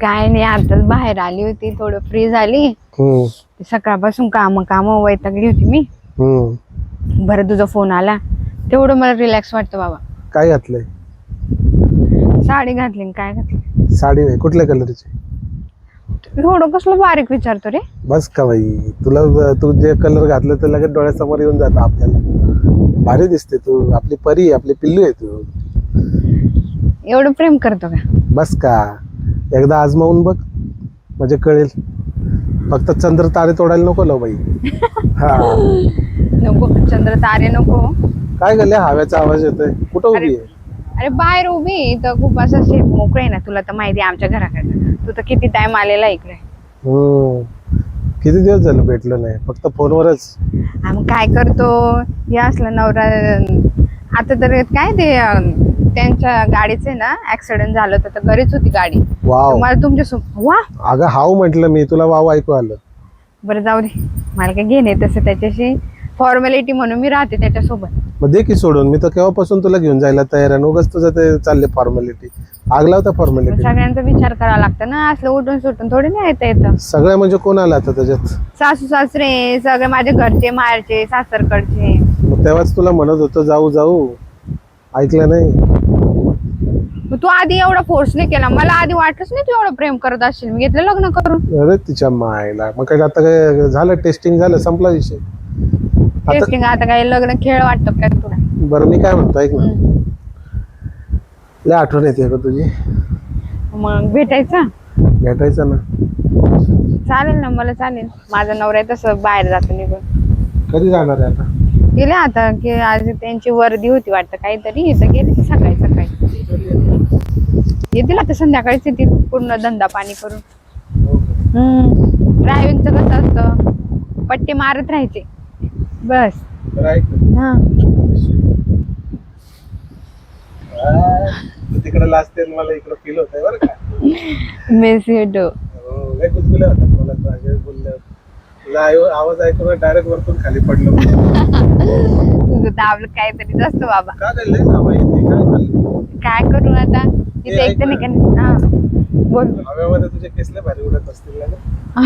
काय नाही आताच बाहेर आली होती थोडं फ्री झाली. हम्म, सकाळपासून काम काम वैतागली होती मी. हम्म. बरं तुझा फोन आला. तेवढं मला रिलॅक्स वाटतं बाबा. काय घातलंय? साडी घातली आणि काय घातली? साडी नाही कुठल्या कलरची? एवढं कसलं बारीक विचारतो रे. बस का बाई तुला तू जे कलर घातलं तर लगेच डोळ्यासमोर येऊन जातं आपल्याला. भारी दिसते तू आपली परी आहे, आपली पिल्लू आहे तू. एवढं प्रेम करतो का? बस का. एकदा आजमावून बघ. म्हणजे कळेल. फक्त चंद्र तारे तोडायला नको लो बाई. हा. नको चंद्र तारे नको. काय गले हव्याचा आवाज येतोय. कुठं उभी आहे? अरे बाहेर उभी आहे, इथं खूप असं शेत मोकळे आहे ना. तुला तर माहिती आहे आमच्या घराकडे. तू तर किती टाइम आलेला आहे इकडे. हम्म. किती दिवस झालं भेटलो नाही? फक्त फोनवरच. आम्ही काय करतो? हे असलं नवरा आता तर काय ते अं, त्यांच्या गाडीचे ना ऍक्सिडेंट झालं होतं तर घरीच होती गाडी. वाव. मला तुमच्या सो वा. अगं हाव म्हटलं मी तुला वाव ऐकू आलं. बरं जाऊ दे. मला काय घेणे तसं त्याच्याशी. फॉर्मॅलिटी म्हणून मी राहते त्याच्यासोबत. मग दे की सोडून. मी तर केव्हापासून तुला घेऊन जायला तयार आहे. उगाच तुझं ते चालले फॉर्मॅलिटी आगला होता फॉर्मॅलिटी सगळ्यांचा विचार करावा लागतं ना. असलं उठून सुटून थोडी नाही येतं येतं. सगळ्या म्हणजे कोण आला आता त्याच्यात? सासू सासरे सगळे माझे घरचे माहेरचे सासरकडचे. तेव्हाच तुला म्हणत होतं जाऊ जाऊ. ऐकलं नाही. मग तू आधी एवढा फोर्स नाही केला. मला आधी वाटलंच नाही तू एवढं प्रेम करत असशील. मी घेतलं लग्न करून. अरे तिच्या मायला. मग काय आता काय झालं? टेस्टिंग झालं? संपला विषय. आता टेस्टिंग आता काय लग्न खेळ वाटतं काय तुला? बरं मी काय म्हणतो ऐक ना. हम्म. लय आठवण येते का तुझी. मग भेटायचं? भेटायचं ना. चालेल ना मला चालेल. माझा नवरा आहे तसं बाहेर जातो निघून. कधी जाणार आहे आता? गेले आता की आज त्यांची वर्दी होती वाटतं काहीतरी तर गेले ते सकाळी सकाळी. येतील आता संध्याकाळीच येतील पूर्ण धंदा पाणी करून. हम्म. ड्रायव्हिंगचं कसं असतं? पट्टे मारत राहायचे. बस. हा. तिकडे लाजते मला इकडे फील होत बरं का. मिस यू टू आवाज ऐकून डायरेक्ट वरतून खाली पडलो तुझं दाबलं काहीतरी जास्त बाबा. का काय करू आता? तिथे ऐक एक तर ना. नाही का हा. बोल. हव्यामध्ये तुझे केसले भारी उडत असतील ना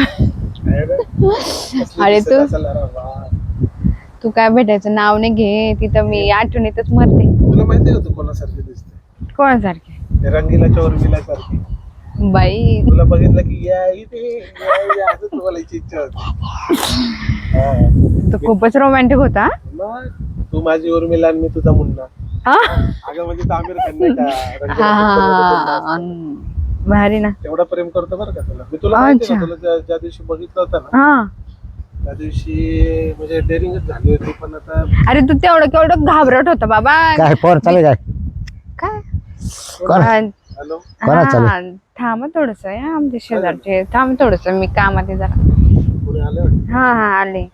अरे तू-. तू काय भेटायचं नाव नाही घे तिथं मी आठवणीतच मरते. तुला माहिती का तू कोणासारखी दिसते? कोणासारखे? रंगीला चौरंगीला सारखी बाई. तुला बघितलं की या इथे या इथे, असं तुम्हाला इच्छा होती. हा. तो खूपच रोमॅन्टिक होता मग तू माझी उर्मिला आणि मी तुझा मुन्ना. हा? अगं म्हणजे तो आमिर खान नाही का? हा. भारी ना. तेवढा प्रेम करतो बरं का तुला? मी तुला माहिती अच्छा. तुला ज्या- ज्या दिवशी बघितलं होतं ना हा. त्या दिवशी म्हणजे डेअरिंगच झाली होती पण आता अरे तू तेवढं केवढं घाबरट होता बाबा. काय फोन चालू काय? काय? कोण? कोणा चालू? हा, थांब थोडस आमच्या शेजारचे. थांब थोडस मी कामात आहे जरा? हा हा आले.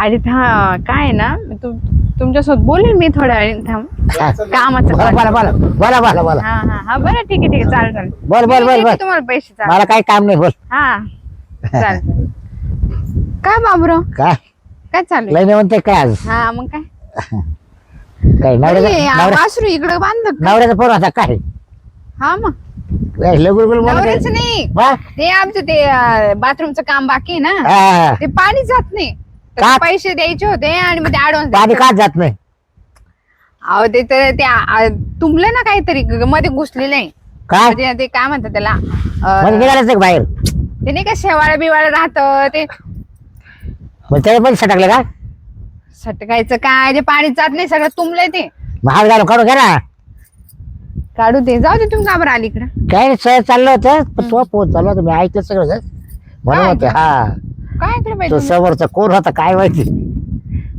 अरे हा काय आहे ना तू तुमच्यासोबत बोलेल मी थोड्या वेळ थांब. कामाचं बोला कर. बोला बोला बोला बोला बोला. हा हा हा बरं ठीक आहे ठीक आहे चालेल चालेल. बोल बोल बोल तुम्हाला पैसे चालेल. मला काही काम नाही बोल. हा चालेल. काय बाबरो काय काय चालू आहे? लय नाही म्हणते काय आज? हा मग काय? काय नवऱ्याचा नवऱ्या- वासरू इकडे बांधलं का? नवऱ्याचा फोन होता काय? हा मग? नवऱ्याचं नाही? ते आमचं ते बाथरूमचं काम बाकी आहे ना. ते पाणी जात नाही. तर का? ते पैसे द्यायचे होते आणि मग ते ऍडव्हान्स पाणी का जात नाही? अहो ते तर ते आ- तुंबलं ना काहीतरी ग- मध्ये घुसलेलं आहे. काय म्हणजे ते काय म्हणतात त्याला म्हणजे अं, निघालच नाही का बाहेर? ते नाही का शेवाळा बिवाळा राहत ते मग त्याला पण सटकले का? सटकायचं काय? ते पाणी जात नाही सगळं तुंबलंय ते. मग हात घालून काढून घ्या ना. काढू दे. जाऊ दे तुम्ही का बरं आली इकडं. काय नाही, सहज चाललं होतं? पण तो फोन चालला होता मी ऐकलं सगळं सर. म्हणून काय? होते हा. काय इकडे तो पाहिजे समोरचा कोण होता काय माहिती?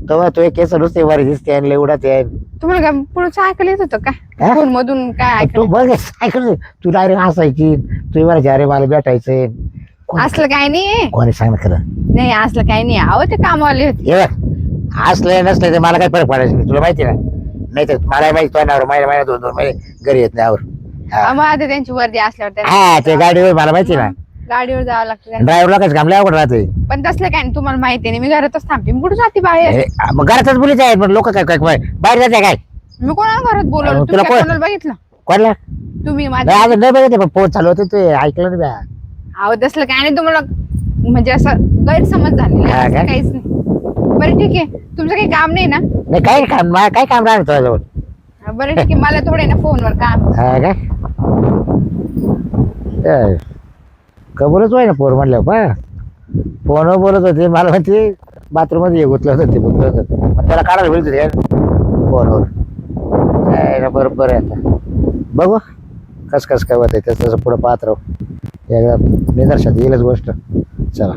तेव्हा तो एक केस नुसते वर दिसते आणि उडत आहे तुम्हाला काय पुढचं ऐकायला येत होतं हा? काय फोन मधून काय तू ऐकायला बघ ऐकलं तू डायरेक्ट हसायची तू मला अरे मला भेटायचंय. कोण- असलं काय नाही. कोणी सांग ना खरं? नाही असलं काय नाही. अहो ते कामवाले होते. बघ असले नसले तर मला काही फरक पडायचं नाही. तुला माहिती ना? नाही तर मला माहिती तो नावर महिना महिना दोन दोन महिने घरी येत नाही आवर. हा. मग आता त्यांची वर्दी असल्यावर त्यांना हा ते गाडीवर मला माहिती ना. गाडीवर जावं लागतं त्यांना. ड्रायव्हरला कसं काम अवघड राहते पण तसलं काय नाही तुम्हाला माहिती नाही मी घरातच थांबते. मी कुठे जाते बाहेर? मग घरातच बोलीच आहे पण लोक काय काय काय- बाहेर जाते काय? मी कोणाला घरात बोलवलं? अहो, तुम्ही तुला काय कोण- कोणाला बघितलं? कोणला? तुम्ही नाही माझ्या नाही बघितले पण फोन चालू होते ते ऐकलं नाही बा. अहो तसलं काय नाही तुम्हाला म्हणजे असं गैरसमज झालेला हा आहे, काहीच नाही. बरं ठीक आहे. तुमचं काही काम नाही ना? नाही काय काम मला काय काम राहणार तुझ्याजवळ. हा, बरं ठीक आहे. मला थोडे ना फोनवर काम. हा काय? कबूलच होय ना पोर म्हणलं पा फोनवर बोलत होते मला म्हणते बाथरूममध्ये हे गुतलं होतं ते गुतलं होतं. मग त्याला काढायला बोलत होते फोनवर. काय ना बरोबर आहे आता. बघू कस कस काय होतं त्याचं तसं पुढं पाहत राहू. एकदा निदर्शनात येईलच गोष्ट. चला.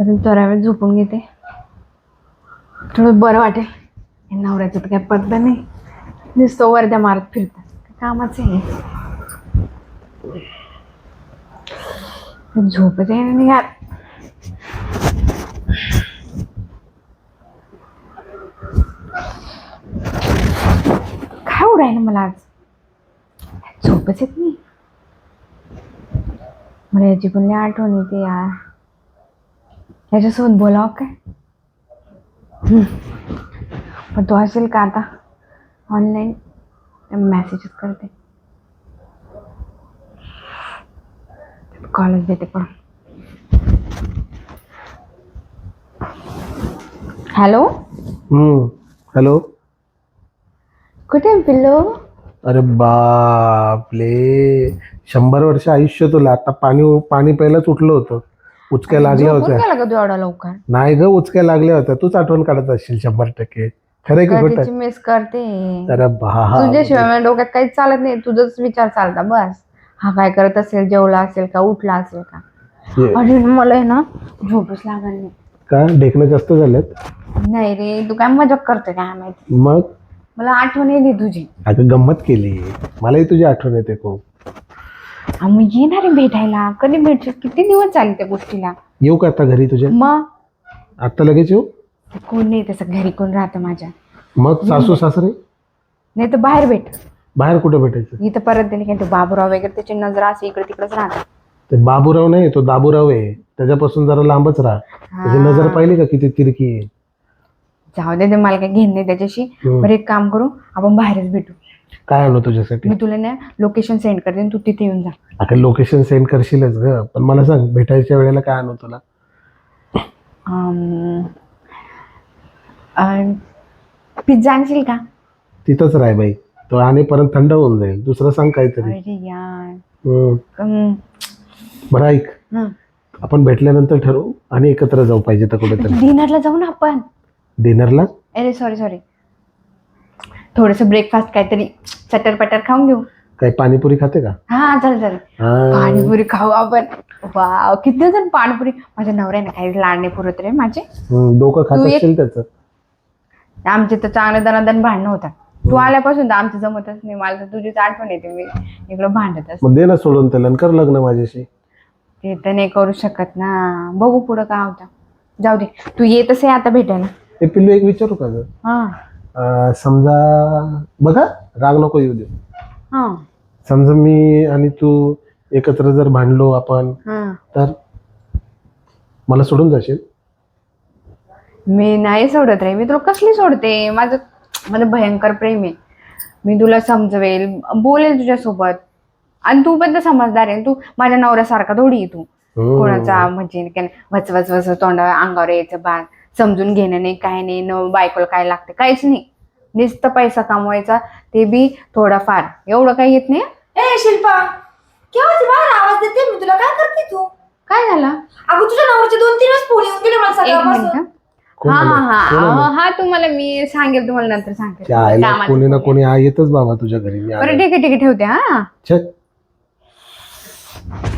तर थोड्या वेळ झोपून घेते. थोडं बरं वाटेल. हे नवऱ्याचं तर काय पत्ता नाही. नुसतं वर्ध्या मारत फिरतात कामाचं आहे झोपच आहे ना यार. काय उडाय ना मला आज? झोपच येत नाही. मला याची पण आठवण येते यार. याच्यासोबत बोलावं काय. पण तो असेल का आता? ऑनलाईन मेसेजेस करते. कॉलेज देते पण. हॅलो हॅलो कुठे आहे पिल्लू? अरे बापले शंभर वर्ष आयुष्य तुला. आता पाणी पाणी पहिलंच उठलं होतं. उचक्या लागल्या झोपून होत्या. गेला का तू एवढा लवकर? नाही ग उचक्या लागल्या होत्या. तूच आठवण काढत असशील शंभर टक्के. खरं की खोटं? मिस करते. अरे बा तुझ्याशिवाय माझ्या डोक्यात काहीच चालत नाही. तुझंच विचार चालता बस. हा काय करत असेल जेवला असेल का उठला असेल का. अरे मला आहे ना झोपच लागत नाही. का? ढेकणं जास्त झालेत? नाही रे तू काय मजाक करतोय काय माहिती? मग? मला आठवण येते तुझी. अगं गंमत केली. मलाही तुझी आठवण येते खूप. आ, मग येणार आहे भेटायला. कधी भेटशील? किती दिवस झाले त्या गोष्टीला? येऊ का आता घरी तुझ्या? मग? आता लगेच येऊ? कोण नाही तसं घरी कोण राहतं माझ्या. मग सासू सासरे? नाही तर बाहेर भेट. बाहेर कुठे भेटायचं? इथं परत दिली काय ते बाबूराव वगैरे त्याची नजर असे इकडे तिकडेच राहतात ते बाबूराव नाही तो दाबूराव आहे. त्याच्यापासून जरा लांबच राहा. त्याची नजर पाहिली का किती तिरकी आहे? जाऊ दे ते मला काही घेण नाही त्याच्याशी. हम्म. बरं एक काम करू आपण बाहेरच भेटू. काय आणू तुझ्यासाठी? मी तुला ना लोकेशन सेंड करते आणि तू तिथे येऊन जा. आता लोकेशन सेंड करशीलच ग. पण मला सांग भेटायच्या वेळेला काय आणू तुला? पिझ्झा आणशील का? तिथंच राह बाई. तो आणेपर्यंत थंड होऊन जाईल. दुसरं सांग काहीतरी. अरे यार. हम्म. हम्म. बरं ऐक. हं. आपण भेटल्यानंतर ठरवू आणि एकत्र जाऊ पाहिजे तर कुठेतरी. डिनरला जाऊ ना आपण. डिनरला अरे सॉरी सॉरी थोडस ब्रेकफास्ट काहीतरी चटर पटर खाऊन घेऊ. काय पाणीपुरी खाते का? हा चल चल. हा. पाणीपुरी खाऊ आपण. वाव किती जण पाणीपुरी? माझ्या नवऱ्याने काही लाड नाही पुरत रे माझे. हम्म, डोकं खात एक- असेल त्याचं. आमचे तर चांगले दनादन भांडणं होतात. तू आल्यापासून तर आमचं जमतच नाही. मला तर तुझीच आठवण येते. मी इकडं भांडत असते. मग दे ना सोडून त्याला आणि कर लग्न माझ्याशी. ते तर नाही करू शकत ना. बघू पुढं काय होतं. जाऊ दे. तू येतच आहे आता भेटायला हे पिल्लू एक विचारू का ग? हा. अं, समजा बघा राग नको येऊ दे हा. समजा मी आणि तू एकत्र जर भांडलो आपण हा. तर मला सोडून जाशील? मी नाही सोडत रे. मी तुला कसली सोडते? माझं माझं भयंकर प्रेम आहे. मी तुला समजवेल बोलेल तुझ्यासोबत. आणि तू पण तर समजदार आहे. तू माझ्या नवऱ्यासारखा थोडी आहे तू. हम्म. कोणाचा म्हणजे वच वच वच तोंडावर अंगावर यायचं बाण. समजून घेणं नाही काय नाही न बायकोला काय लागतं काहीच नाही. नुसतं पैसा कमवायचा ते बी थोडाफार. एवढं काही येत नाही. ए शिल्पा केव्हाची बाहेर आवाज देते? मी तुला काय करते तू? काय झालं? अगं तुझ्या नवऱ्याचे दोन तीन वेळेस फोन येऊन गेले मला एक सकाळपासून. मिनिट कोण हा हा आलं? हा कोण आलं? अहो, हा तुम्हाला मी सांगेल तुम्हाला नंतर सांगेल. त्या आईला कोणी ना कोणी आ येतच बाबा तुझ्या घरी मी आहे. बरं आलो. ठीक आहे ठीक आहे ठेवते हा.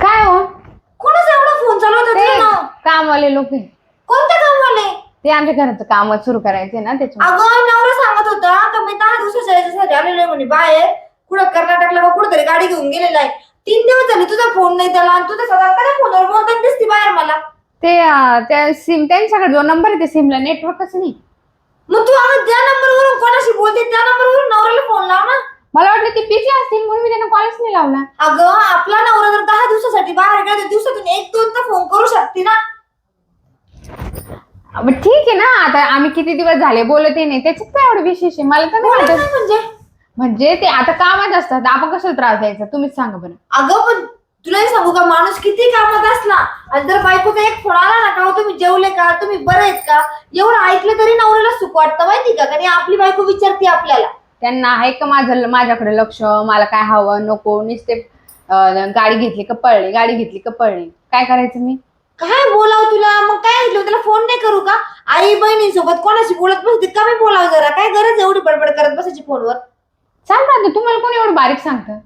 काय हो? कोणाचा एवढा फोन चालू होता ते नाव? कामवाले लोक आहेत. कोणत्या कामवाले? ते आमच्या घराचं काम सुरू करायचे ना त्याच्या अगं नवरा सांगत होता का मी दहा दिवसाच्या याच्यासाठी आलेलो आहे म्हणे बाहेर. कुठं कर्नाटकला का कुठं गाडी घेऊन गेलेला आहे. तीन दिवस झाले तुझा फोन नाही त्याला आणि तुझ्या सगळ्या कधी फोनवर बोलतात दिसती बाहेर मला? ते अं, त्या सिम त्यांच्याकडे जो नंबर आहे ते सिमला नेटवर्कच नाही. मग तू अगं त्या नंबरवरून कोणाशी बोलते? त्या नंबरवरून नवऱ्याला फोन लाव ना. मला वाटलं ते बिझी असतील म्हणून मी त्यांना कॉलच नाही लावला. अगं आपला नवरा जर दहा दिवसासाठी बाहेर गेला तर दिवसातून एक दोन तर फोन करू शकते ना. अब ठीक आहे ना आता आम्ही किती दिवस झाले बोलत नाही त्याच्यात काय एवढं विशेष आहे? मला तर नाही बोलत वाटत. नाही म्हणजे. म्हणजे ते आता कामात असतात आपण कशाला त्रास द्यायचा? तुम्हीच सांगा बरं. अगं पण तुलाही सांगू का माणूस किती कामात असला आणि जर बायकोचा एक फोन आला ना का "हो, तुम्ही जेवले का तुम्ही बरे आहेत का? एवढं ऐकलं तरी नवऱ्याला सुख वाटतं माहिती का? कारण आपली बायको विचारते आपल्याला. त्यांना आहे का माझं माझ्याकडे लक्ष? मला काय हवं? नको नुसते अं, गाडी घेतली का पळले? गाडी घेतली का पळले? काय करायचं मी? काय बोलाव तुला? मग काय ऐकलं? त्याला फोन नाही करू का? आई बहिणींसोबत कोणाशी बोलत बसते? कमी बोलाव जरा. काय गरज एवढी बडबड करत बसायची फोनवर चाल राहते तुम्हाला कोणी एवढं बारीक सांगतं?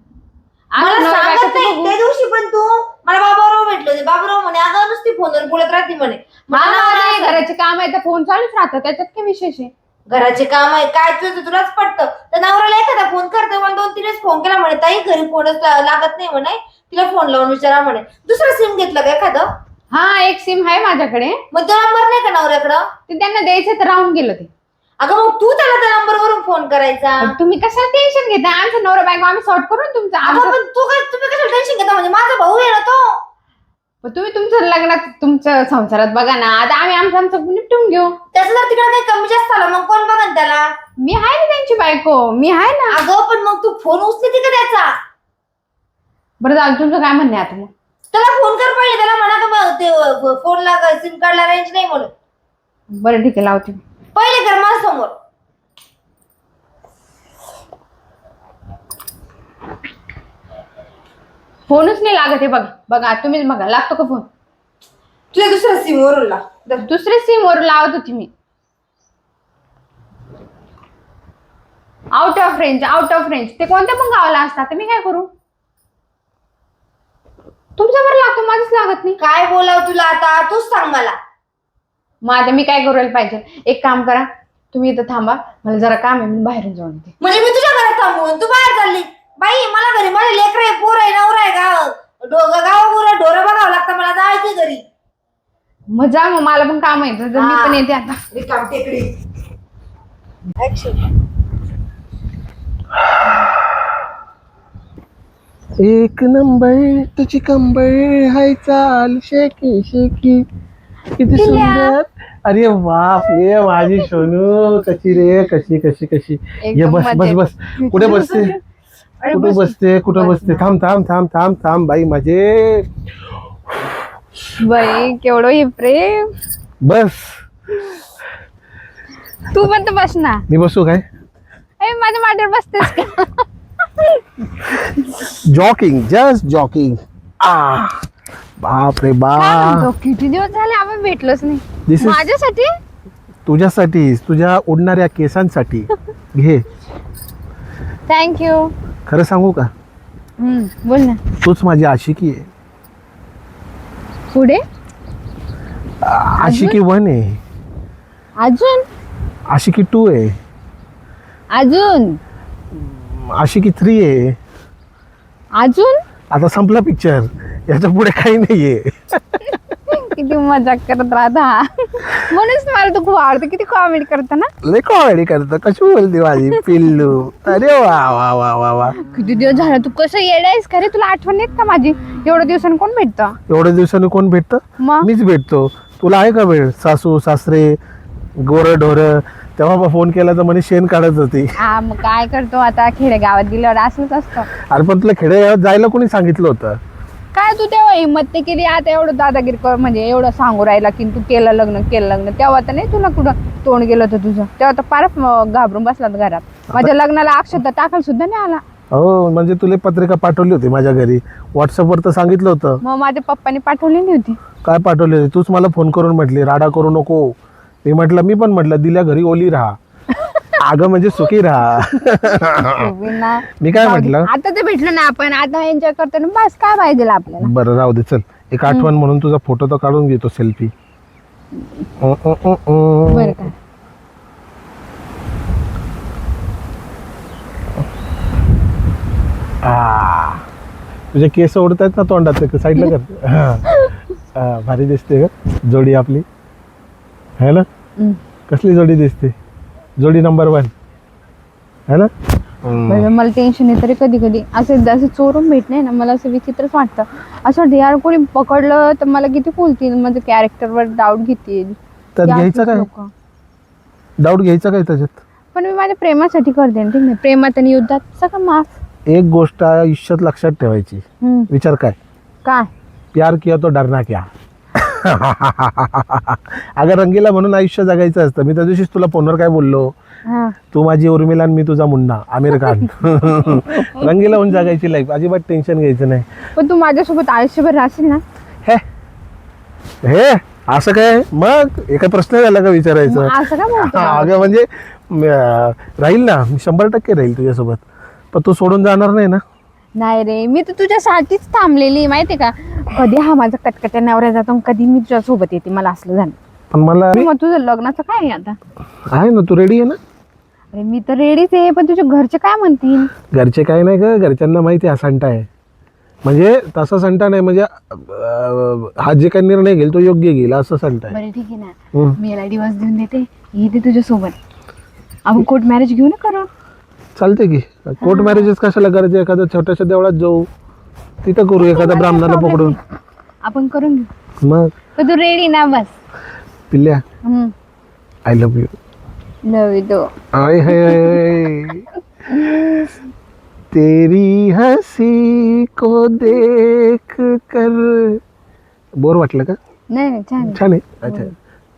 मला नवरा सांगत बायकोचं नाही. बघू. त्या दिवशी पण तू मला बाबाराव भेटले होते. बाबाराव म्हणे अगं नुसती फोनवर बोलत राहते म्हणे. "नवरा घराचे काम आहे तर फोन चालूच राहतं. त्याच्यात काय विशेष आहे? घराचे काम आहे. काय तुझं? तुलाच पटतं. तर नवऱ्याला एखादा फोन करते मला दोन तीनच फोन केला म्हणे ताई घरी फोनच लागत नाही म्हणे. तिला फोन लावून विचारा म्हणे. दुसरं सिम घेतलं का एखादं? हा एक सिम आहे माझ्याकडे. मग तो नंबर नाही का नवऱ्याकडं? ते त्यांना द्यायचं तर राहून गेलं ते. अगं मग तू त्याला त्या नंबर वरून फोन करायचा. पण तुम्ही कशाला टेन्शन घेता आमचं नवरा बायको आम्ही सॉर्ट करून तुमचं अगं आमचं पण तू काय तुम्ही कसं टेन्शन घेता? म्हणजे माझा भाऊ आहे ना तो. पण तुम्ही तुमचं लग्नात तुमचं संसारात बघा ना आता आम्ही आमचं आमचं निपटून घेऊ. त्याचं जर तिकडे काही कमी जास्त झालं मग कोण बघा त्याला? मी आहे ना त्यांची बायको मी आहे ना. अगं पण मग तू फोन उचलते का त्याचा? बरं जाऊ तुमचं काय म्हणणं आता मग? त्याला फोन कर पहिले त्याला सिम कार्डला रेंज नाही म्हणून. बरं ठीक आहे लावते. पहिले कर माझ्यासमोर. फोनच नाही लागत आहे बघा. बघा तुम्हीच बघा लागतो का फोन? तुझ्या दुसऱ्या सिम वरून ला दुसरे सिम वर लावत होती मी. Out of range out of range ते कोणत्या पण गावाला असतात तर मी काय करू? तुमच्यावर लागतो माझंच लागत नाही. काय बोलाव तुला आता? तूच सांग मला. मग आता मी काय करायला पाहिजे? एक काम करा तुम्ही इथं थांबा. मला जरा काम आहे मी बाहेरून जाऊन येते. म्हणजे मी तुझ्या घरात थांबून? तू बाहेर चालली? बाई मला घरी माझे लेकर आहे पोर आहे नवरा आहे गाव. डो- गाव पोरं ढोरं बघावं लागतं मला. जायचं घरी. मग जा मग मला पण काम आहे. तर मी. पण येते आता. रिकाम टेकडी. एक नंबर तुझी कंबर हाय चाल शेकी शेकी. किती सुंदर. अरे बाप ये माझी सोनू कशी रे कशी कशी कशी. ये बस बस. बस. कुठे बसते? कुठे बस. बसते? कुठे बसते? थांब थांब थांब थांब थांब बाई माझे. बाई केवढं हे प्रेम. बस. तू पण तर बस ना. मी बसू काय? माझ्या मांडीवर बसतेस का? जॉकिंग जस्ट जॉकिंग आ. बाप रे बाप? किती दिवस झाले आपण भेटलोच नाही. This is- माझ्यासाठी? तुझ्यासाठी तुझ्या उडणाऱ्या केसांसाठी. घे. थँक्यू खरं सांगू का? बोल ना. तूच माझी आशिकी आहे. पुढे? आशिकी वन आहे. अजून? आशिकी टू आहे. अजून? आशिकी थ्री आहे. अजून? आता संपला पिक्चर याच्यापुढे काही नाहीये. किती मजाक करत राहता. म्हणूनच मला तू खूप आवडतं. किती कॉमेडी करतो ना? लय कॉमेडी करत. कशी बोलते माझी? पिल्लू. अरे वा वा वा वा वा. किती दिवस झाला? तू कसं येडायस? खरे तुला आठवण येत का माझी? एवढ्या दिवसांनी कोण भेटतं? एवढ्या दिवसांनी कोण भेटतं? मग? मीच भेटतो. तुला आहे का वेळ? सासू सासरे गोर ढोर तेव्हा फोन केला तर म्हणे शेण काढत होती. हा मग काय करतो आता? खेडेगावात गेल्यावर असंच असतं. अरे पण तुला खेडेगावात जायला कोणी सांगितलं होतं? काय तू तेव्हा हिंमत नाही केली? आता एवढं दादागिरी कर म्हणजे एवढं सांगू राहिला की तू केलं लग्न केलं लग्न. तेव्हा तर नाही तुला कुठं तोंड गेलं होतं तुझं. तेव्हा तर फार घाबरून बसला घरात. माझ्या लग्नाला अक्षता टाकायला सुद्धा नाही आला. हो म्हणजे तुला पत्रिका पाठवली होती माझ्या घरी. व्हॉट्सअपवर तर सांगितलं होतं. मग माझ्या पप्पानी पाठवलेली होती काय पाठवली होती? तूच मला फोन करून म्हटली राडा करू नको. मी म्हटलं मी पण म्हटलं दिल्या घरी ओली राहा. अगं म्हणजे सुखी राहा. ना. मी काय जाऊ दे. म्हटलं? आता तर भेटलो ना आपण. आता एन्जॉय करतो बस काय पाहिजे आपल्याला? बरं राहू दे चल. एक आठवण म्हणून तुझा फोटो तर काढून घेतो सेल्फी. बरं का. तुझे केस ओढत आहेत ना तोंडात? साईडला कर. हा. हा, भारी दिसते ग जोडी आपली. है ना. कसली जोडी दिसते? जोडी नंबर वन है ना. म्हणजे मला टेन्शन आहे तरी कधी कधी असं असं चोरून भेटणे ना मला असं विचित्रच वाटतं. असं वाटतं यार कोणी पकडलं तर मला किती बोलतील माझं कॅरेक्टरवर डाऊट घेतील. त्यात ते घ्यायचं काय? लोकं. डाऊट घ्यायचा काय त्याच्यात? पण मी माझ्या प्रेमासाठी करते ना, ठीक नाही? प्रेमात आणि युद्धात सगळं माफ. एक गोष्ट आयुष्यात लक्षात ठेवायची. हम्म. विचार काय? काय? प्यार किया तो डरना क्या? अगं रंगीला म्हणून आयुष्य जगायचं असतं. मी त्या दिवशीच तुला फोनवर काय बोललो? हा. तू माझी उर्मिला आणि मी तुझा मुन्ना आमिर खान. रंगीला होऊन जगायची लाईफ अजिबात टेन्शन घ्यायचं नाही. पण तू माझ्यासोबत आयुष्यभर राहशील ना? हे हे असं काय? मग एका प्रश्न झाला का विचारायचं? मग असं काय बोलतो? हा, अगं म्हणजे म, राहील ना. मी शंभर टक्के राहील तुझ्यासोबत. पण तू सोडून जाणार नाही ना? नाही रे मी तर तुझ्यासाठीच थांबलेली माहितीये का? कधी हा माझा कटकट्या नवऱ्या जातो कधी मी तुझ्या सोबत येते मला असलं झालं. पण मला मग तुझं लग्नाचं काय आहे आता? आहे ना तू रेडी आहे ना? अरे मी तर रेडीच आहे पण तुझे घरचे काय म्हणतील? घरचे काय नाही का घरच्यांना माहिती आहे हा संटा आहे. म्हणजे तसा संटा नाही म्हणजे अं, हा जे काही निर्णय घेईल तो योग्य घेईल असं संटा आहे. बरं ठीक आहे ना. हम्म. मी याला डिवॉर्स देऊन देते येते तुझ्या सोबत आपण कोर्ट मॅरेज घेऊ ना करू चालते की. कोर्ट मॅरेजेस कशाला करायचे? एखाद्या छोट्याशा देवळात जाऊ तिथं करू एखाद्या ब्राह्मणाला पकडून. आपण करून घेऊ. मग? पण तू रेडी ना बस. पिल्ल्या I love you love you तो आय हाय. तेरी हंसी को देख कर. बोर वाटलं का? नाही नाही छान आहे. छान आहे. अच्छा.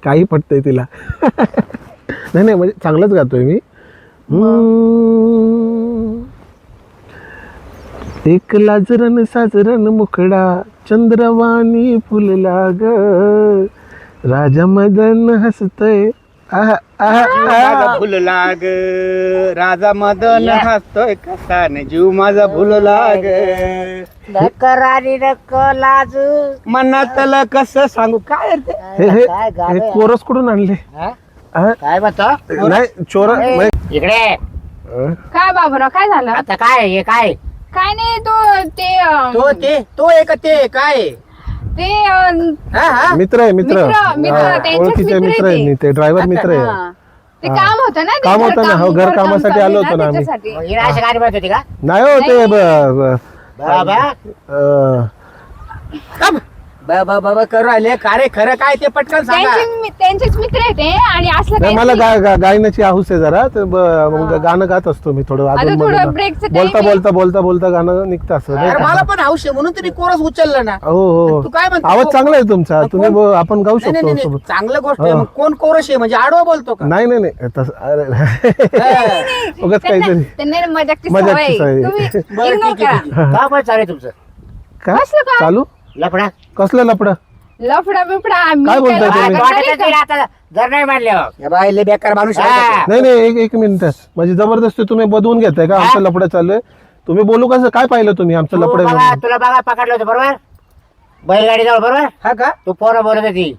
काही पटतंय तिला. नाही नाही म्हणजे चांगलंच गातोय मी. एक लाजरन साजरन मुखडा चंद्रवाणी फुलला ग राजा मदन हसतय. आहा, आहा, आहा. माझा फुलला ग राजा मदन हसतोय कसा न जीव माझा फुलला ग करारी रक लाज. मनातल कस सांगू? काय रे ते? हे हे काय गाणं हे आहे? कोरस कुठून आणले? हा? काय म्हणतो? नाही चोर नाही. इकडे काय बाबूराव काय झालं? आता काय हे काय काय नाही तो ते अं, तो ते तो एक ते? काय ते अं, हा हा? मित्र आहे मित्र. मित्र- मित्र, हा, त्यांचेच ओळखीचे मित्र मित्र आहे ते. ड्रायव्हर मित्र आहे. हा. ते हा. काम होतं ना ते काम होतं ना, घरकाम- हो, घर घरकाम कामासाठी चालू आलो होतो ना आम्ही. त्याच्यासाठी. मग हिला अशी गाडी म्हणत होती का? नाही हो ते ब- ब- बाबा. अं, ब- ब- ब- करू राहिले. का रे? खरं काय ते पटकन सांगा. त्यांचे मी- त्यांचेच मित्र आहे ते आणि असलं नाही काही मला नाही. गा- गा- गायनाची हाऊस आहे जरा तर ब- मग गाणं गात असतो मी थोडं आता breakचं बोलता. बोलता बोलता बोलता गाणं निघतं असं नाही अरे का? मला पण हौश आहे म्हणून तुम्ही कोरस उचललं ना. हो हो. तू काय म्हणतो? आवाज चांगला आहे तुमचा. कोण- तुम्ही ब- आपण गाऊ नाही, नाही, शकतो नाही, सोबत. चांगलं गोष्ट आहे. हा. मग कोण कोरस आहे? म्हणजे आडवा बोलतो का? नाही नाही नाही. तसं अरे हा. उगाच त्यांना- काहीतरी. त्यांना ना मजाकची मजाकची सवय आहे. सवय. तुम्ही बरं, ठीक आहे, करा. तुमचं? काय कसलं काय? चालू? लफडा? कसलं लपड लफडा बिफडा आम्ही काय बोलताय तुम्ही? जर नाही मानले हो. या बाई लय बेकार माणूस आहे. हा. नाही नाही एक एक मिनिट. म्हणजे जबरदस्ती तुम्ही बदवून घेताय का? आमचं लपडं चालू आहे तुम्ही बोलू कसं? काय पाहिलं तुम्ही आमचं तू लपडं बघा, तुला बघा पकडलं होतं बरोबर? बैलगाडी जवळ बरोबर? हा का? तू पोरं बोलत होती.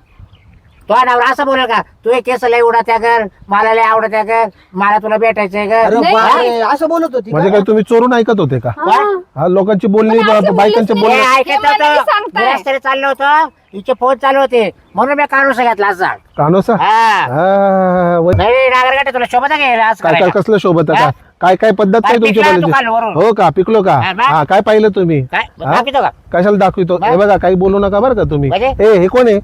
तो नवरा असं बोल का तू एक केस लय उडा त्या कर मला लय आवडत त्या कर मला तुला भेटायचंय अरे कर. बापरे, असं बोलत होती म्हणजे का? काय तुम्ही चोरून ऐकत होते का हा. हा लोकांची बोलणी पण असं बायकांचे बोलणे ऐकत हे मला होतं सांगताय. मी रस्त्याने चाललो होतो हिचे फोन चालू होते म्हणून मी काढून घेतला असा कानोसा हा हा, व- तुला शोभत आहे का असं काय काय करायला? कसलं शोभत आहे हा? का काय काय पद्धत काय काय तुमची पिकलं बोलायची दुकानावरून? हो का पिकलो का हा? हा काय पाहिलं तुम्ही काय हा? दाखवतो का कशाला दाखवितो? हे बघा काही बोलू नका बरं का तुम्ही म्हणजे? ए हे कोण आहे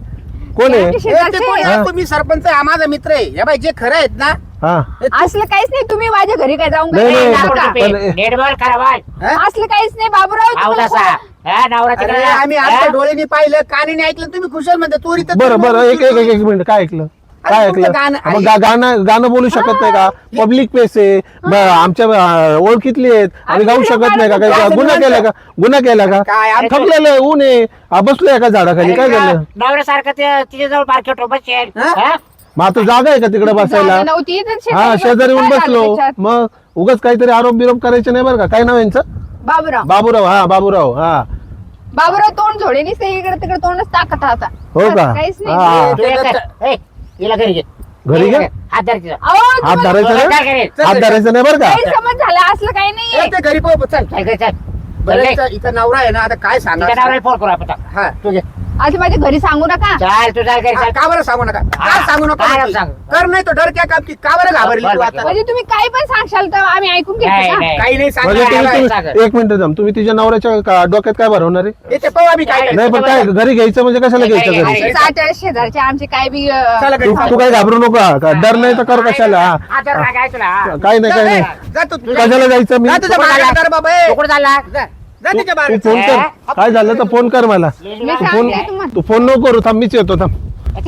कोण आहे? शेजारचे कोण आहे. तुम्ही सरपंच आहे हा माझा मित्र आहे. या बाई जे खरं आहेत ना हा. असलं काहीच नाही तुम्ही माझ्या घरी काय जाऊन नाही, काय नाही, का? पण- हा? असलं काहीच नाही बाबूराव आऊ तुम्हाला तसा कोण- हा नवरा अरे तिकडे. आम्ही आमच्या डोळ्यांनी पाहिलं कानीने ऐकलं तुम्ही खुशाल म्हणते तू इथं बरं बरं एक एक एक एक मिनिट काय ऐकलं? काय ऐकलं? गाणं- मग गा- गाणं गाणं बोलू शकत नाही का? पब्लिक प्लेस आहे. ब- आमच्या ओळखीतली आहेत. आणि आम्ही गाऊ शकत नाही का. काही गुन्हा. केला का? गुन्हा केला का? काय आम- थकलेलं आहे, ऊन आहे. हा, बसलोय का झाडाखाली. काय झालं? नवऱ्यासारखं ते बसेल हा? हा? मग आता जागा आहे का तिकडे बसायला? जागा नव्हती तर हा शेजारी येऊन काय झालं बसलो. त्याच्यात? मग उगाच काहीतरी आरोप बिरोप करायचे नाही बरं का? काय नाव यांचं? बाबूराव. बाबूराव हा बाबूराव हा. बाबूराव तोंड झोडे नाही इकडे तिकडे तोंडच टाकत आता हो का? काहीच हा. नाही तू. ए, घरी घे. घरी घे. हात धर तिचा अहो, हात तुम्हाला धरायचं काय नाही? करेल? हात धरायचं नाही बरं का? गैरसमज झाला असलं काही नाहीये. ते घरी पळ चल. चल घरी चल. बरं इथं- नवरा आहे ना आता काय सांगा नवऱ्याला फोन करू आपण हा. तू घे. आज माझ्या घरी सांगू नका चाल तू चाल घरी का चाल. का बरं सांगू नका हा, का सांगू नका काय म्हणते? सांगू? कर नाही तो डर क्या काम की का बरं घाबरली तू आता. म्हणजे तुम्ही काही पण सांगशाल तर आम्ही ऐकून नाही, घेतो का नाही. काही नाही म्हणजे तुम्ही काय तुम्ही-? एक मिनिट थांब तुम्ही तिच्या नवऱ्याच्या का- डोक्यात काय भरवणार आहे येते पाहू आम्ही काय नाही पण काय घरी घ्यायचं म्हणजे कशाला घ्यायचं नाही, घरी नाही. शेजारचे आमचे काय बी अं, चला घरी तू काय घाबरू नको हा. का डर नाही तर कर कशाला हा. हा, तर काय काय तुला हा. काय नाही काय नाही कशाला जायचं मी बाबा ए. तू कुठं चालला जा जा तू फोन कर. काय झालं तर फोन कर मला. मी तू फोन सांगते तुम्हाला. तू फोन नको करू. थांब मीच येतो थांब.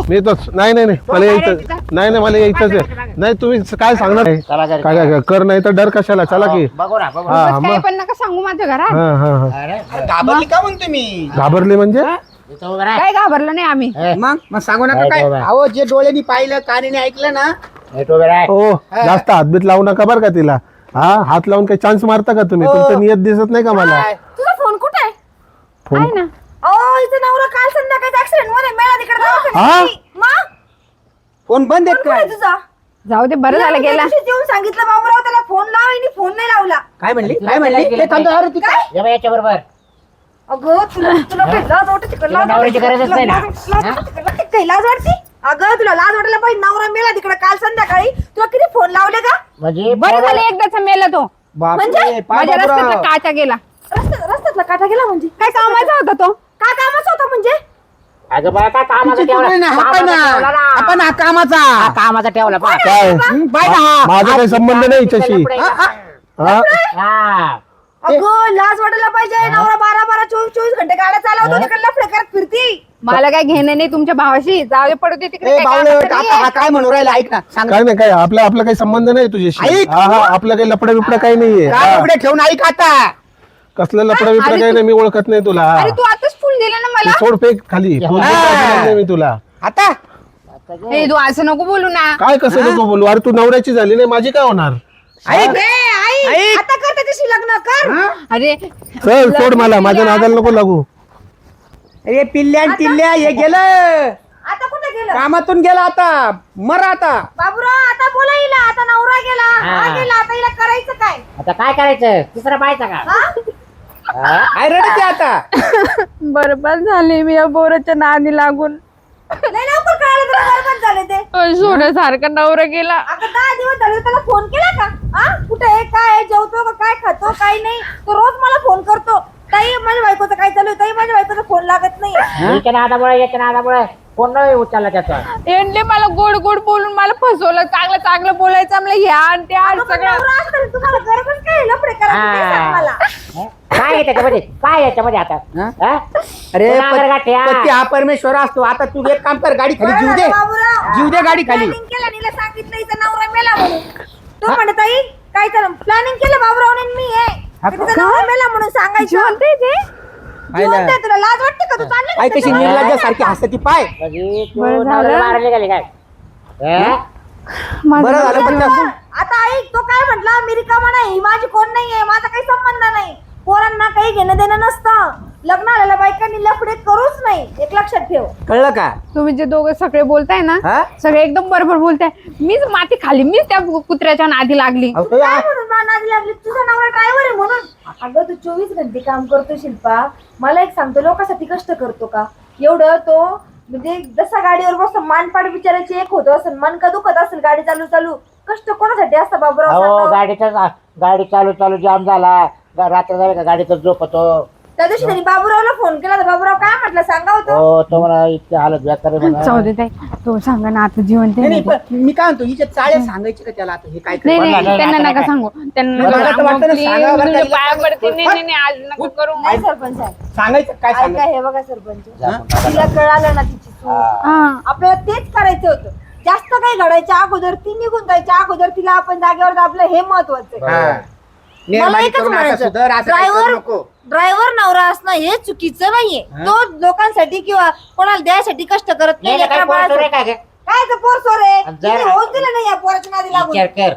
मी येतोच. नाही नाही नाही. मला यायचं नाही नाही मला यायचंच आहे. नाही तुम्ही काय सांगणार? चला घरी. काय काय कर नाही तर डर कशाला? चला की. बघू ना बघू हा उगाच काही मग. पण नका सांगू माझ्या घरात. हा हा हा. अरे, अरे घाबरली का म्हणतो मी घाबरले म्हणजे? इथं उभं राह. काय घाबरलं नाही आम्ही? मग? मग सांगू नका काय. अहो जे डोळ्यांनी पाहिलं कानीने ऐकलं ना. नीट उभे राह. हो. जास्त हातबीत लावू नका बरं का तिला. हा हात लावून काही चान्स मारता का तुम्ही? हो. तुमचं नियत दिसत नाही का मला? काय? तुझा फोन कुठे आहे? फोन आहे ना. अहो इथं नवरा काल संध्याकाळी ऍक्सिडेंटमध्ये मेला तिकडे दवाखान्यात. हा? मग फोन बंद आहेत काय? तुझा? जाऊ दे बरं झालं गेला. येऊन सांगितलं बाबूराव त्याला फोन लाव आणि फोन नाही लावला. काय म्हणली? काय म्हणली? ए, थांब, थांब, अरे ती काय? याच्या बरोबर. अगं तुला तुला काही लाज वाटते लाज नवऱ्याची? गरजच नाही ना. वाटते लाज वाटते? अगं तुला लाज वाटायला पाहिजे नवरा मेला तिकडे काल संध्याकाळी तुला किती फोन लावले का म्हणजे बरं झालं एकदाचा मेला तो बापरे, म्हणजे? पाय माझ्या. रस्त्यातला काचा गेला रस्त्यात रस्त्यातला काटा गेला म्हणजे काय कामाचा होता तो काय कामाचा होता म्हणजे अगं बाळा काय कामाचा ठेवला चुकली ना, हा पण कामाचा ना. ठेवला ना. आपण हा कामाचा हा, कामाचा ठेवला पहा. काय हं, पाय ना हा. माझा काही संबंध नाही हा, हा. हा हा. अगं लाज वाटायला पाहिजे. नवरा बारा बारा चोवीस चोवीस घंटे गाड्या चालवतो तिकडे लफडे करत फिरती मला काय घेणं नाही तुमच्या भावाशी. जाऊ दे पडू दे तिकडे ए काय बावळे कामाचं आता हा नाहीये. काय म्हणू राहिला? ऐक ना सांग. काय नाही काय आपला आपला काही संबंध नाही तुझ्याशी. ऐक. हा हा आपला काही लपडा बिपडा काही नाहीये. काय हा. ठेवून ऐक आता. कसलं लपडा बिपडा अरे काही तू- नाही मी ओळखत नाही तुला. अरे तू आताच फुल दिलं ना तू मला सोड फेक खाली. फोन हा. नाही मी तुला. आता. ए तू असं नको बोलू ना. काय कसं नको बोलू? अरे तू नवऱ्याची झाली नाही माझी काय होणार? ऐक आई ऐक. आता कर त्याच्याशी लग्न कर. हा? अरे चल सोड मला माझ्या नादाला नको लागू. अरे पिल्ल्या न टिल्ल्या हे गेलं. आता कुठे गेलं? कामातून गेला आता. मर आता. बाबूराव आता बोला हिला आता नवरा गेला हा. हा गेला आता हिला करायचं काय? आता काय करायचं? तिसरा पाहायचा का? हा? हा? काय रडते आता. बरबाद झाले मी या बोराच्या नादी लागून. बरबाद झाले ते. सोन्यासारखा नवरा गेला आता दहा दिवस झाले त्याला फोन केला का? हा कुठे आहे? काय आहे? जेवतो का? काय खातो? काय नाही. तो रोज मला फोन करतो. ताई माझ्या बायकोचं काय चालू आहे? ताई माझ्या बायकोचा फोन लागत नाही. याच्या नादामुळे याच्या नादामुळे. कोण नाही उचलला त्याचा. एंडले मला गोड गोड बोलून मला फसवलं. चांगलं चांगलं बोलायचं मला ह्या आणि त्या आणि सगळं. तुम्हाला गरजच काय? लफडे करायची ते सांग मला. हा? काय आहे त्याच्यामध्ये? काय आहे याच्यामध्ये आता? हा? हा? अरे. पती हा. परमेश्वर असतो. आता तू एक काम कर गाडी खाली जीव दे. बाबूराव. जीव दे गाडी खाली. प्लॅनिंग केलं सांगितलं इथं नवरा मेला म्हणून. तू म्हणत आई काय झालं प्लॅनिंग केलं बाबूराव मी आहे. हा, मेला म्हणून सांगायचं. जिवंत आहे ते? जिवंत आहे तुला लाज वाटते का? तू चालली आई कशी निर्लज्जासारखी हसती पाय. म्हणजे तू बरं झालं. नवऱ्याला मारायला गेली काय? हा? माझं बरं झालं पण त्या- आता आई तो काय म्हटला? मी रिकामा नाही माझी कोण नाहीये माझा काही संबंध नाही. पोरांना काही घेणं देणं नसतं. लग्न आलेल्या बायकांनी लफडे करूच नाही. एक लक्षात ठेव. कळलं का? तुम्ही जे दोघं सगळे बोलताय ना हा? सगळे एकदम बरोबर बोलताय. मीच माती खाली मीच त्या कुत्र्याच्या नादी लागली. अहो, तो काय म्हणून मला नादी लागली? तुझा नवरा ड्रायव्हर आहे म्हणून. अगं तू चोवीस घंटे काम करतो शिल्पा. मला एक सांगतो लोकांसाठी कष्ट करतो का? एवढं तो म्हणजे जसा गाडीवर बसतो मानपाड बिचारायची एक होतो असं मन का दुखत असेल गाडी चालू चालू. कष्ट कोणासाठी असतं बाबूराव अहो सांगा? गाडीचा गाडी चालू चालू जाम झाला. गा- रात्र झाली का गाडीचा झोपतो. त्या दिवशी त्यांनी बाबूरावला फोन केला तर बाबूराव काय म्हटलं सांगा होतं हो तो म्हणा इतकी हालत बेकार आहे म्हणा. जाऊ दे ताई तो सांगा ना आता नाही नाही, पण मी काय म्हणतो हिच्या चाळे सांगायचे का त्याला आता हे काय नाही? नाही नाही, त्यांना नाही, नका नाही. सांगू त्यांना मला नका तर सांगू. वाटतं ना, Please, सांगावं मी तुझ्या लागतं. पाया पडते नाही नाही नाही, आज नका करू नाही सरपंच साहेब सांगायचं काय ऐका सांगायचं हे बघा सरपंच जा आपण टाका. तिला कळालं ना तिची चूक हा. हा आपल्याला तेच करायचं होतं जास्त काही घडायच्या अगोदर ती निघून जायच्या अगोदर तिला आपण जागेवर दाबलं हे महत्वाचं आहे. हा. मला निर्माणी एकच करून आता सुधार, म्हणायचं असं काही करू ड्रायव्हर नको. ड्रायव्हर नवरा असणं हे चुकीचं नाहीये. हा? तो लोकांसाठी किंवा कोणाला द्यायसाठी कष्ट करत नाही काय लेकरं पोरं सोरं आहे बाळाचं- काय गं? काय ते पोर सोर? आहे आणि जर- तिने होऊच दिलं नाही या पोराच्या नादी लागून. विचार कर.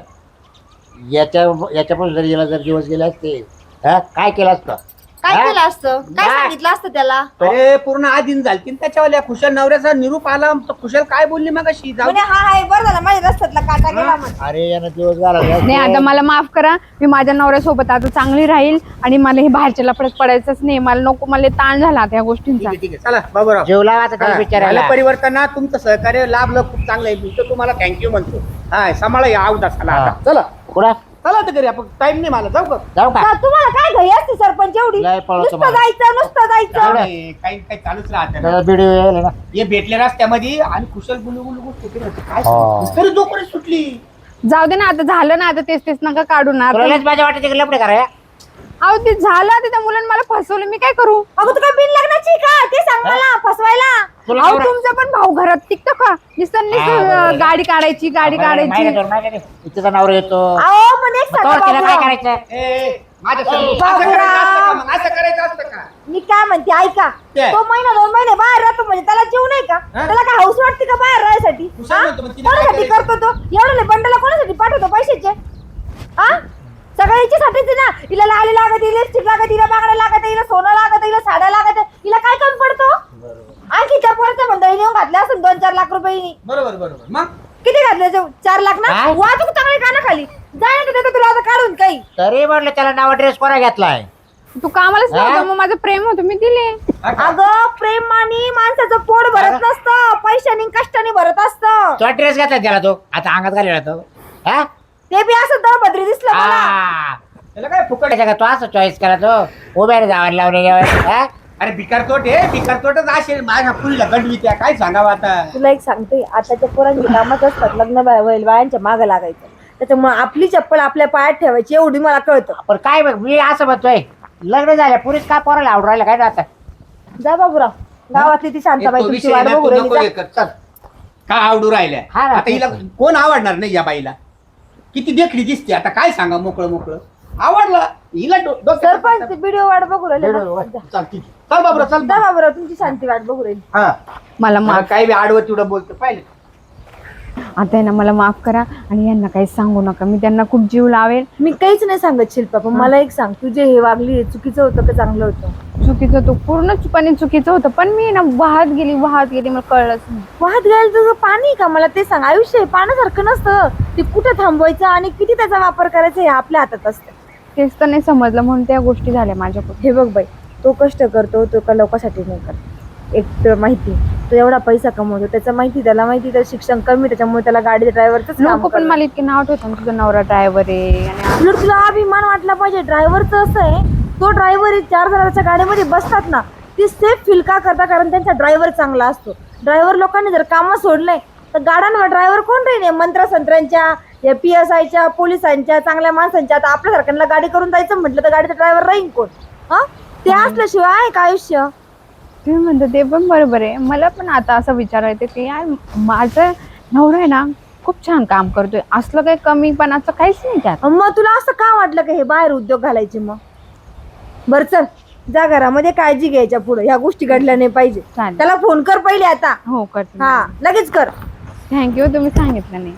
याच्या याच्यापासून जर याला जर दिवस गेले असते हा? काय केलं असतं? काय? केलं असतं? काय. सांगितलं असतं त्याला? अरे पूर्ण आधीन झालती त्याच्यावाल्या खुशाल नवऱ्याचा निरूप आला. तर खुशाल काय बोलली मग अशी जाऊ म्हणे हा हाय बरं झालं माझ्या रस्त्यातला काटा गेला म्हणे. अरे यानं दिवस झाला नाही. आता मला माफ करा. मी माझ्या नवऱ्यासोबत आता चांगली राहील आणि मला हे बाहेरच्या लफड्यात पडायचंच नाही. मला नको मला लय ताण झाला आता या ठीक गोष्टींचा आहे ठीक आहे. चला बाबूराव. जीव लावा आता त्याला हा, विचारायला झालं परिवर्तन तुमचं सहकार्य लाभलं खूप चांगलं आहे. मी तर तुम्हाला थँक्यू म्हणतो. हा सांभाळा या अवदासाला आता. चला. कुठं चला तर घरी आपण टाइम नाही मला जाऊ का जाऊ का तुम्हाला काय घाई असते सरपंच एवढी लय नुसतं मला. जायचं नुसतं जायचं काही काही चालूच राहते व्हिडिओ येईल ना हे भेटले रस्त्यामध्ये आणि कुशल गुलू गुलू गोष्टी करत होते. काय हा. सांगू? तरी जोपर्यंत सुटली जाऊ दे ना आता झालं ना आता तेच तेच नका काढू ना तुला आता. लयच माझ्या वाटत लपडे करा अहो ते झालं त्या मुलांनी मला फसवलं. मी काय करू? अगं तू काय बिन लग्नाची का? ते सांग मला फसवायला. तुला अहो नवरा- तुमचा पण भाऊ घरात टिकतो का? नुसतं हा, बरोबर आहे. गाडी काढायची गाडी काढायची. तिचा नवरा येतो. अहो म्हणे एक सांगा तिला काय बाबूराव. करायचं ए, माझ्यासमोर असं बाबूराव. करायचं असतं का मग? असं करायचं असतं का? मी काय म्हणते ऐका? तो महिना दोन महिने बाहेर राहतो म्हणजे त्याला जीव नाही का हा? त्याला काय हाऊस वाटते का बाहेर राहायसाठी हुशार हा? म्हणतो, मग तिने काय कोणासाठी करायचं? करतो तो एवढे बंडला कोणासाठी पाठवतो पैशाचे हा सगळ्या हिच्यासाठीच आहे ना हिला लाली लागत लिपस्टिक लागत हिला बांगड्या लागत हिला सोनं लागत हिला साड्या लागत हिला काय कमी पडतो आणखी त्या पोराच्या मंडळी नेऊन घातल्या असून दोन रुपये बरोबर बरोबर मग किती घातले ते? चार लाख ना काय? वाहतूक चांगली काना खाली जाय ना देतो तुला आता काढून काही तरी म्हटलं त्याला नावा ड्रेस कोणा घेतलाय तू कामालाच हा? नव्हतं मग माझं प्रेम होतं मी दिले हा का? अगं प्रेमाने माणसाचं पोट भरत नसतं पैशाने कष्टाने भरत असतं तो ड्रेस घातला त्याला तो आता अंगात घालेला तो हा? ते बी असं दळभद्री दिसलं मला आ. त्याला काय फुकट त्याच्या का तो असं चॉईस करा तो उभ्या जावायला लावले हा? अरे भिकार तोट हे भिकार तोटच असेल. माझ्या पुरीला गंडवी त्या काय सांगावं आता? तुला एक सांगते आताच्या पोरांची कामच असतात लग्न बाय- होईल बायांच्या मागं लागायचं. त्याच्यामुळे आपली चप्पल आपल्या पायात ठेवायची एवढी मला कळतं. पण काय बघ मी असं म्हणतोय लग्न झाल्या पुरीच का पोराला आवडून राहिलं काय ना आता? जा बाबूराव गावातली ती एक शांताबाई तो तुमची विषय वाट ना, बघू तू नको राहिली हे कर, चल. का आवडू राहिल्या? हा ना, आता हिला. कोण आवडणार नाही या बाईला? किती देखणी दिसते आता काय सांगा मोकळं मोकळं. आवडलं. हिला डो- जा. डोक्यात सरपंच व्हिडिओ वाट बघू राहिले. जा. चल ठीक आहे. चल बाबरा चल. जा बाबूराव तुमची शांती वाट बघू राहिली. हा. मला मला माफ काय बी आडवं तिवडं बोलतो पाहिलं आता आहे ना मला माफ करा आणि यांना काही सांगू नका. मी त्यांना खूप जीव लावेल. मी काहीच नाही सांगत शिल्पा पण मला एक सांग. तुझे हे वागली हे चुकीचं होतं का चांगलं होतं? चुकीचं तो पूर्णपणे चुकीचं होतं पण मी ना वाहत गेली वाहत गेली मला कळलंच नाही. वाहत गेलं तुझं पाणी आहे का? मला ते सांग. आयुष्य हे पाण्यासारखं नसतं. ते कुठं थांबवायचं आणि किती त्याचा वापर करायचा हे आपल्या हातात असतं. तेच तर नाही समजलं म्हणून त्या गोष्टी झाल्या माझ्याकडून हे बघ बाई तो कष्ट करतो तो का लोकांसाठी नाही करत. एक तर माहिती तो एवढा पैसा कमवतो त्याचं माहिती त्याला माहिती त्याचं शिक्षण कमी त्याच्यामुळे त्याला गाडी ड्रायव्हरच लोक पण मला इतके नाव ठेवतात तुझा नवरा ड्रायव्हर आहे आणि तुला अभिमान वाटला पाहिजे. ड्रायव्हरचं असं आहे तो ड्रायव्हर चार जणांच्या गाडीमध्ये बसतात ना ती सेफ फील का करता? कारण त्यांचा ड्रायव्हर चांगला असतो. ड्रायव्हर लोकांनी जर कामं सोडले तर गाड्यांवर ड्रायव्हर कोण राहील? मंत्रसंत्रांच्या या पी एस आयच्या पोलिसांच्या चांगल्या माणसांच्या आता आपल्यासारख्यांना गाडी करून जायचं म्हटलं तर गाडीचा ड्रायव्हर राहील कोण? हा? ते असल्याशिवाय आहे का आयुष्य? तुम्ही म्हणता ते पण बरोबर आहे. मला पण आता असं विचारायचं की यार माझं नवरा आहे ना खूप छान काम करतोय. असलं काही कमीपणाचं काहीच नाही त्यात. मग तुला असं का वाटलं की हे बाहेर उद्योग घालायचे मग? बर चल जा घरामध्ये काळजी घ्यायच्या पुढे. ह्या गोष्टी घडल्या नाही पाहिजे. चालेल. त्याला फोन कर पहिले आता. हो करते. हा लगेच कर. थँक्यू तुम्ही सांगितलं नाही.